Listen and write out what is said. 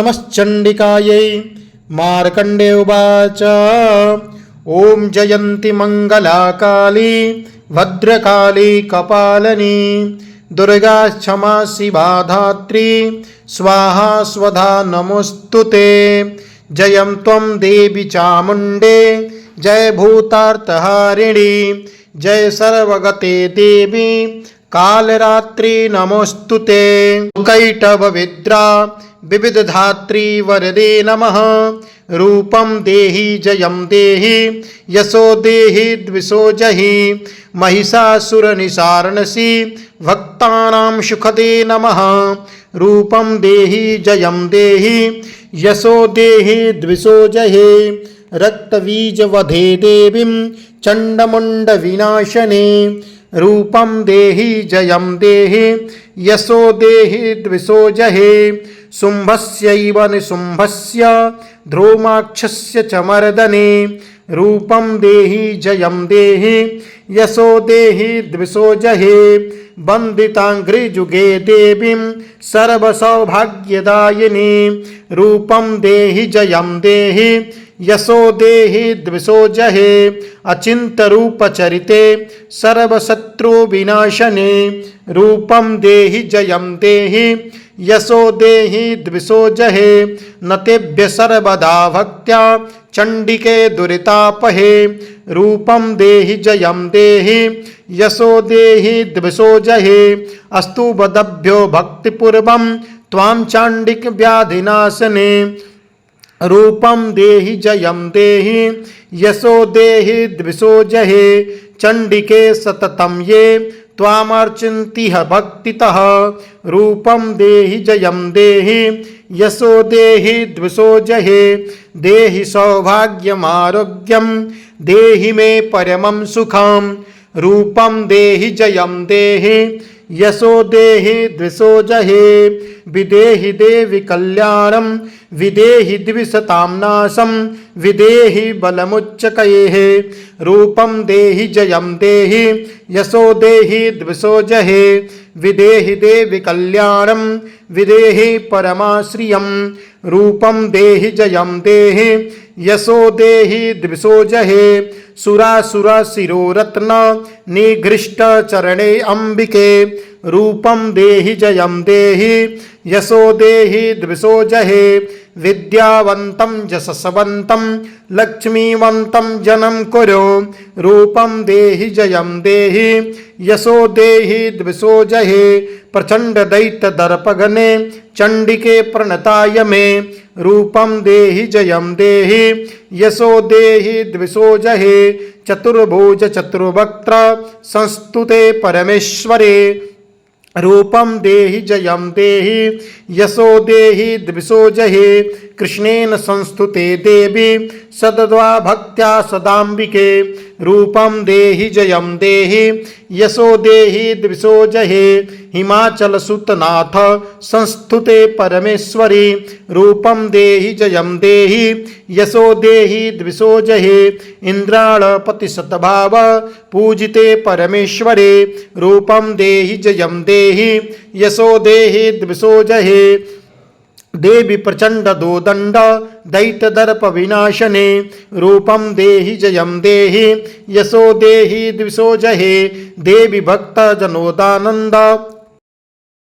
नमश्चण्डिकायै मार्कण्डे उवाच। ॐ जयन्ति मङ्गलाकाली, भद्रकाली, कपालनी दुर्गा क्षमा शिवा धात्री स्वाहा स्वधा नमोऽस्तु ते। जयं त्वं देवि चामुण्डे, जय भूतार्थहारिणी जय सर्वगते देवी कालरात्रि नमोऽस्तु ते। कैटभविद्रा विविधधात्री वरदे नमः। रूपं देहि, जयं देहि, यशो देहि, द्विषो जहि, महिषासुरनिसारणसि, भक्तानां सुखदे नमः। रूपं देहि, जयं देहि, यशो देहि, द्विषो जहि, रक्तबीजवधे देवीं, चण्डमुण्डविनाशने रूपं देहि जयम देहि यशो देहि द्विषो जहे। शुंभस्यैव निशुंभस्य ध्रुमाक्षस्य च मर्दने। रूपं देहि, जयं देहि, यशो देहि, द्विषो जहे वन्दिताङ्घ्रिजुगे देवीं, सर्वसौभाग्यदायिनी, रूपं देहि, जयं देहि, यशो देहि, द्विषो जहे, अचिन्तरूपचरिते सर्वशत्रुविनाशने रूपं देहि, जयं देहि यशो देहि द्विषो जहे, न तेभ्य सर्वदा भक्त्या, चण्डिके दुरितापहे रूपं देहि, जयं देहि, यशो देहि द्विषो जहे। अस्तु वदभ्यो भक्तिपूर्वं त्वां चाण्डिकव्याधिनाशने रूपं देहि, जयं देहि, यशो देहि द्विषो जहे। चण्डिके सततं ये त्वामर्चिन्तिह भक्तितः। रूपं देहि जयं देहि, यशो देहि द्विषो जहे। देहि सौभाग्यमारोग्यं, देहि मे परमं सुखं। रूपं देहि जयं देहि, यशो देहि द्विषो जहे। विदेहि देवि कल्याणं, विदेहि द्विषतां नाशं, विदेहि बलमुच्चकैः। रूपं देहि जयं देहि यशो देहि द्विषो जहे, विदेहि देवि कल्याणं, विदेहि परमाश्रियं, रूपं देहि जयं देहि, यशो देहि द्विषो जहे सुरासुरशिरोरत्न निघृष्टचरणे अम्बिके रूपं देहि जयं देहि, यशो देहि द्विषो जहे, विद्यावन्तं जशसवन्तं लक्ष्मीवन्तं जनं कुरु, रूपं देहि जयं देहि, यशो देहि द्विषो जहे प्रचण्डदैत्यदर्पगणे चण्डिके प्रणताय मे, रूपं देहि जयं देहि, यशो देहि द्विषो जहे, चतुर्भुज चतुर्वक्त्र, संस्तुते परमेश्वरे रूपं देहि जयं देहि, यशो देहि द्विषो जहे, कृष्णेन संस्तुते देवी, सदद्वा भक्त्या सदाम्बिके, रूपं देहि जयं देहि, यशो देहि द्विषो जहे, हिमाचलसुतनाथ संस्तुते परमेश्वरी, रूपं देहि जयं देहि, यशो देहि द्विषो जहे इन्द्राणपतिशतभाव पूजिते परमेश्वरे, रूपं देहि जयं देहि यशो देहि द्विषो जहे। देवी प्रचंड दो दंड दैत दर्प विनाशने। रूपम देहि जयम देहि, यशो देहि द्विषो जहे। देवी भक्त, जनोदानंद